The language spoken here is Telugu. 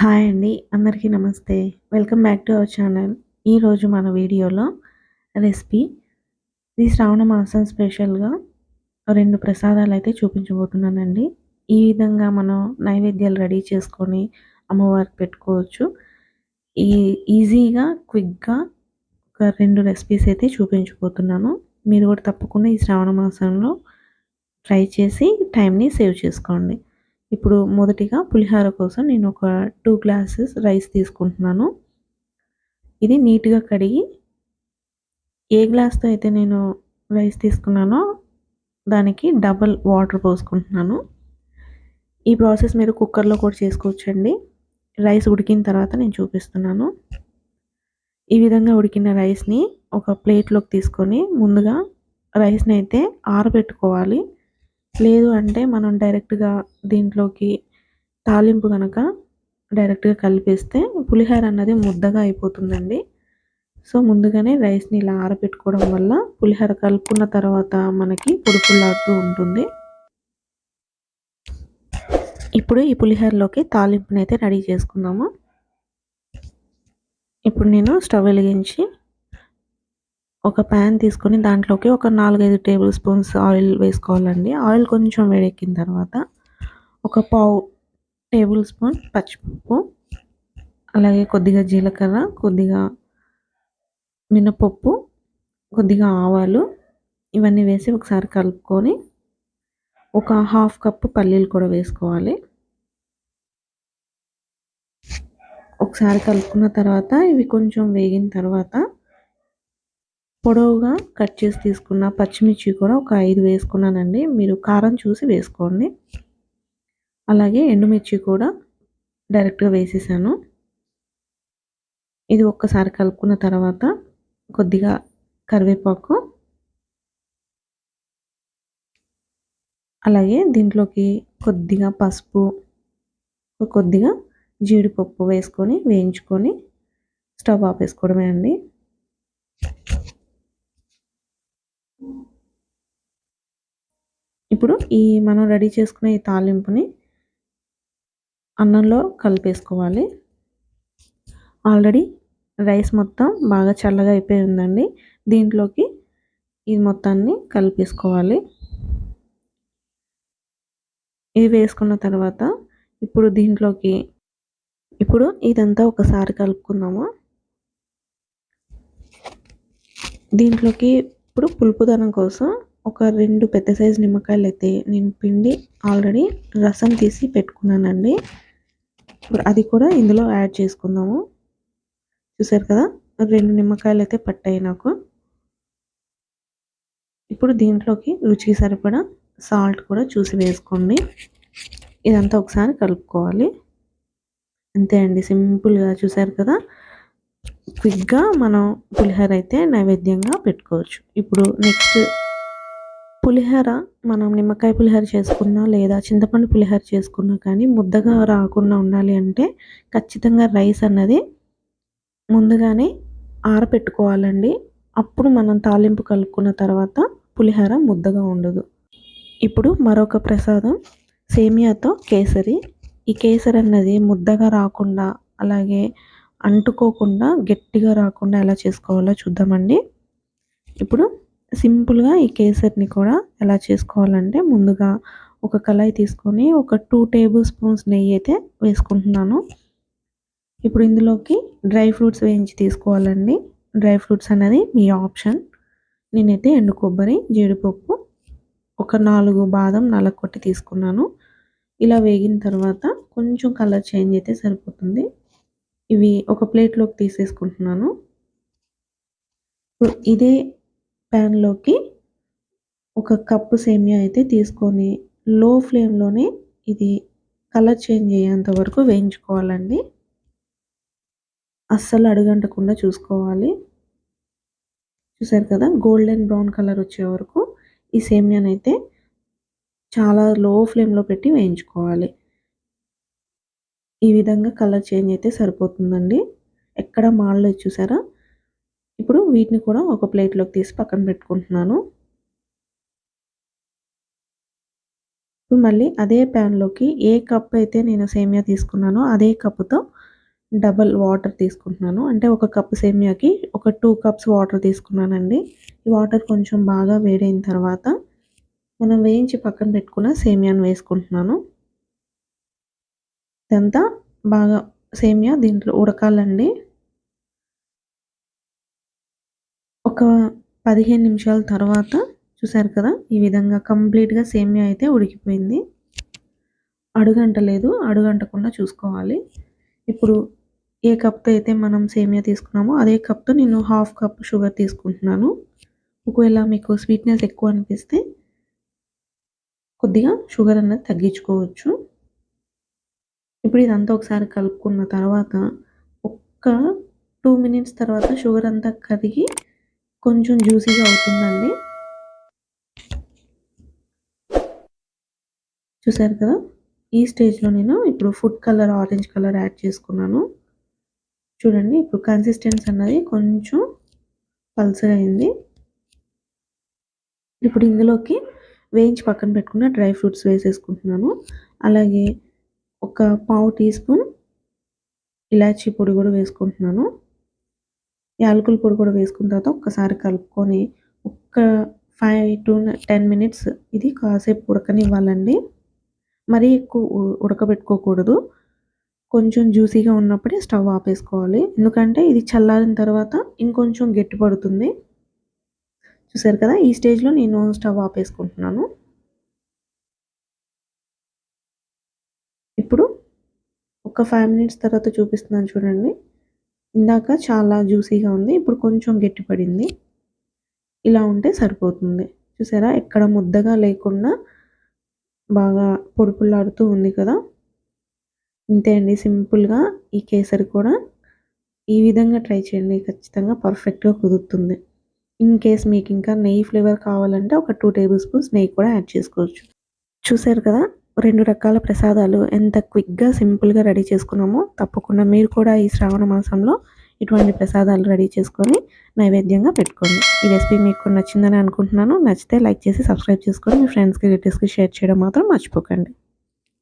హాయ్ అండి అందరికీ నమస్తే. Welcome back to our channel. ఈరోజు మన వీడియోలో రెసిపీ. ఈ శ్రావణ మాసం స్పెషల్గా రెండు ప్రసాదాలు అయితే చూపించబోతున్నానండి. ఈ విధంగా మనం నైవేద్యాలు రెడీ చేసుకొని అమ్మవారికి పెట్టుకోవచ్చు. ఈ ఈజీగా క్విక్గా ఒక రెండు రెసిపీస్ అయితే చూపించబోతున్నాను. మీరు కూడా తప్పకుండా ఈ శ్రావణ మాసంలో ట్రై చేసి టైంని సేవ్ చేసుకోండి. ఇప్పుడు మొదటిగా పులిహోర కోసం నేను ఒక టూ గ్లాసెస్ రైస్ తీసుకుంటున్నాను. ఇది నీట్గా కడిగి ఏ గ్లాస్తో అయితే నేను రైస్ తీసుకున్నానో దానికి డబల్ వాటర్ పోసుకుంటున్నాను. ఈ ప్రాసెస్ మీరు కుక్కర్లో కూడా చేసుకోవచ్చండి. రైస్ ఉడికిన తర్వాత నేను చూపిస్తున్నాను. ఈ విధంగా ఉడికిన రైస్ని ఒక ప్లేట్లోకి తీసుకొని ముందుగా రైస్ని అయితే ఆరబెట్టుకోవాలి. లేదు అంటే మనం డైరెక్ట్గా దీంట్లోకి తాలింపు కనుక డైరెక్ట్గా కలిపేస్తే పులిహోర అన్నది ముద్దగా అయిపోతుందండి. సో ముందుగానే రైస్ని ఇలా ఆరబెట్టుకోవడం వల్ల పులిహోర కలుపుకున్న తర్వాత మనకి పొడిపుల్లాడుతూ ఉంటుంది. ఇప్పుడు ఈ పులిహోరలోకి తాలింపుని అయితే రెడీ చేసుకుందాము. ఇప్పుడు నేను స్టవ్ వెలిగించి ఒక ప్యాన్ తీసుకొని దాంట్లోకి ఒక నాలుగైదు టేబుల్ స్పూన్స్ ఆయిల్ వేసుకోవాలండి. ఆయిల్ కొంచెం వేడెక్కిన తర్వాత ఒక పావు టేబుల్ స్పూన్ పచ్చిపప్పు అలాగే కొద్దిగా జీలకర్ర కొద్దిగా మినపప్పు కొద్దిగా ఆవాలు ఇవన్నీ వేసి ఒకసారి కలుపుకొని ఒక హాఫ్ కప్పు పల్లీలు కూడా వేసుకోవాలి. ఒకసారి కలుపుకున్న తర్వాత ఇవి కొంచెం వేగిన తర్వాత పొడవుగా కట్ చేసి తీసుకున్న పచ్చిమిర్చి కూడా ఒక ఐదు వేసుకున్నానండి. మీరు కారం చూసి వేసుకోండి. అలాగే ఎండుమిర్చి కూడా డైరెక్ట్గా వేసేసాను. ఇది ఒక్కసారి కలుపుకున్న తర్వాత కొద్దిగా కరివేపాకు అలాగే దీంట్లోకి కొద్దిగా పసుపు కొద్దిగా జీడిపప్పు వేసుకొని వేయించుకొని స్టవ్ ఆపేసుకోవడమే అండి. ఇప్పుడు ఈ మనం రెడీ చేసుకునే ఈ తాలింపుని అన్నంలో కలిపేసుకోవాలి. ఆల్రెడీ రైస్ మొత్తం బాగా చల్లగా అయిపోయి ఉందండి. దీంట్లోకి ఇది మొత్తాన్ని కలిపేసుకోవాలి. ఇది వేసుకున్న తర్వాత ఇప్పుడు దీంట్లోకి ఇప్పుడు ఇదంతా ఒకసారి కలుపుకుందాము. దీంట్లోకి ఇప్పుడు పులుపుదనం కోసం ఒక రెండు పెద్ద సైజు నిమ్మకాయలు అయితే నేను పిండి ఆల్రెడీ రసం తీసి పెట్టుకున్నానండి. ఇప్పుడు అది కూడా ఇందులో యాడ్ చేసుకుందాము. చూసారు కదా? రెండు నిమ్మకాయలు అయితే పట్టాయి నాకు. ఇప్పుడు దీంట్లోకి రుచికి సరిపడా సాల్ట్ కూడా చూసి వేసుకోండి. ఇదంతా ఒకసారి కలుపుకోవాలి. అంతే అండి సింపుల్గా చూసారు కదా? క్విక్గా మనం పులిహోర అయితే నైవేద్యంగా పెట్టుకోవచ్చు. ఇప్పుడు నెక్స్ట్ పులిహోర మనం నిమ్మకాయ పులిహోర చేసుకున్నా లేదా చింతపండు పులిహోర చేసుకున్నా కానీ ముద్దగా రాకుండా ఉండాలి అంటే ఖచ్చితంగా రైస్ అన్నది ముందుగానే ఆరపెట్టుకోవాలండి. అప్పుడు మనం తాలింపు కలుపుకున్న తర్వాత పులిహోర ముద్దగా ఉండదు. ఇప్పుడు మరొక ప్రసాదం సేమియాతో కేసరి. ఈ కేసరి అన్నది ముద్దగా రాకుండా అలాగే అంటుకోకుండా గట్టిగా రాకుండా ఎలా చేసుకోవాలో చూద్దామండి. ఇప్పుడు సింపుల్గా ఈ కేసరిని కూడా ఎలా చేసుకోవాలంటే ముందుగా ఒక కళాయి తీసుకొని ఒక టూ టేబుల్ స్పూన్స్ నెయ్యి అయితే వేసుకుంటున్నాను. ఇప్పుడు ఇందులోకి డ్రై ఫ్రూట్స్ వేయించి తీసుకోవాలండి. డ్రై ఫ్రూట్స్ అనేది మీ ఆప్షన్. నేనైతే ఎండు కొబ్బరి జీడిపప్పు ఒక నాలుగు బాదం నలగొట్టి తీసుకున్నాను. ఇలా వేగిన తర్వాత కొంచెం కలర్ చేంజ్ అయితే సరిపోతుంది. ఇవి ఒక ప్లేట్లోకి తీసేసుకుంటున్నాను. ఇదే ప్యాన్లోకి ఒక కప్పు సేమియా అయితే తీసుకొని లో ఫ్లేమ్లోనే ఇది కలర్ చేంజ్ అయ్యేంత వరకు వేయించుకోవాలండి. అస్సలు అడుగంటకుండా చూసుకోవాలి. చూసారు కదా గోల్డెన్ బ్రౌన్ కలర్ వచ్చే వరకు ఈ సేమియానైతే చాలా లో ఫ్లేమ్లో పెట్టి వేయించుకోవాలి. ఈ విధంగా కలర్ చేంజ్ అయితే సరిపోతుందండి. ఎక్కడ మాడలేదు చూసారా? ఇప్పుడు వీటిని కూడా ఒక ప్లేట్లోకి తీసి పక్కన పెట్టుకుంటున్నాను. ఇప్పుడు మళ్ళీ అదే ప్యాన్లోకి ఏ కప్ అయితే నేను సేమియా తీసుకున్నానో అదే కప్పుతో డబల్ వాటర్ తీసుకుంటున్నాను. అంటే ఒక కప్ సేమియాకి ఒక టూ కప్స్ వాటర్ తీసుకున్నానండి. ఈ వాటర్ కొంచెం బాగా వేడైన తర్వాత మనం వేయించి పక్కన పెట్టుకున్న సేమియాను వేసుకుంటున్నాను. ఇదంతా బాగా సేమియా దీంట్లో ఉడకాలండి. ఒక పదిహేను నిమిషాల తర్వాత చూసారు కదా ఈ విధంగా కంప్లీట్గా సేమియా అయితే ఉడికిపోయింది. అడుగంటలేదు అడుగంటకుండా చూసుకోవాలి. ఇప్పుడు ఏ కప్తో అయితే మనం సేమియా తీసుకున్నామో అదే కప్తో నేను హాఫ్ కప్ షుగర్ తీసుకుంటున్నాను. ఒకవేళ మీకు స్వీట్నెస్ ఎక్కువ అనిపిస్తే కొద్దిగా షుగర్ అన్నది తగ్గించుకోవచ్చు. ఇప్పుడు ఇదంతా ఒకసారి కలుపుకున్న తర్వాత ఒక్క టూ మినిట్స్ తర్వాత షుగర్ అంతా కరిగి కొంచెం జ్యూసీగా అవుతుందండి. చూసారు కదా? ఈ స్టేజ్లో నేను ఇప్పుడు food colour orange colour add చేసుకున్నాను. చూడండి ఇప్పుడు కన్సిస్టెన్స్ అన్నది కొంచెం పల్సర్ అయింది. ఇప్పుడు ఇందులోకి వేయించి పక్కన పెట్టుకున్న డ్రై ఫ్రూట్స్ వేసేసుకుంటున్నాను. అలాగే ఒక పావు టీ స్పూన్ ఇలాచీ పొడి కూడా వేసుకుంటున్నాను. యాలకుల పొడి కూడా వేసుకున్న తర్వాత ఒక్కసారి కలుపుకొని ఒక్క ఫైవ్ టు టెన్ మినిట్స్ ఇది కాసేపు ఉడకనివ్వాలండి. మరీ ఎక్కువ ఉడకబెట్టుకోకూడదు. కొంచెం జ్యూసీగా ఉన్నప్పుడే స్టవ్ ఆపేసుకోవాలి. ఎందుకంటే ఇది చల్లారిన తర్వాత ఇంకొంచెం గట్టి పడుతుంది. చూసారు కదా ఈ స్టేజ్లో నేను స్టవ్ ఆపేసుకుంటున్నాను. ఇప్పుడు ఒక ఫైవ్ మినిట్స్ తర్వాత చూపిస్తున్నాను చూడండి. ఇందాక చాలా జ్యూసీగా ఉంది ఇప్పుడు కొంచెం గట్టిపడింది. ఇలా ఉంటే సరిపోతుంది. చూసారా? ఎక్కడ ముద్దగా లేకుండా బాగా పొడుపులాడుతూ ఉంది కదా? ఇంతే అండి. సింపుల్గా ఈ కేసరి కూడా ఈ విధంగా ట్రై చేయండి. ఖచ్చితంగా పర్ఫెక్ట్గా కుదురుతుంది. ఇన్ కేస్ మీకు ఇంకా నెయ్యి ఫ్లేవర్ కావాలంటే ఒక టూ టేబుల్ స్పూన్స్ నెయ్యి కూడా యాడ్ చేసుకోవచ్చు. చూసారు కదా? రెండు రకాల ప్రసాదాలు ఎంత క్విక్గా సింపుల్గా రెడీ చేసుకున్నామో తప్పకుండా మీరు కూడా ఈ శ్రావణ మాసంలో ఇటువంటి ప్రసాదాలు రెడీ చేసుకొని నైవేద్యంగా పెట్టుకోండి. ఈ రెసిపీ మీకు నచ్చిందని అనుకుంటున్నాను. నచ్చితే లైక్ చేసి సబ్స్క్రైబ్ చేసుకొని మీ ఫ్రెండ్స్కి రిలేటివ్స్కి షేర్ చేయడం మాత్రం మర్చిపోకండి.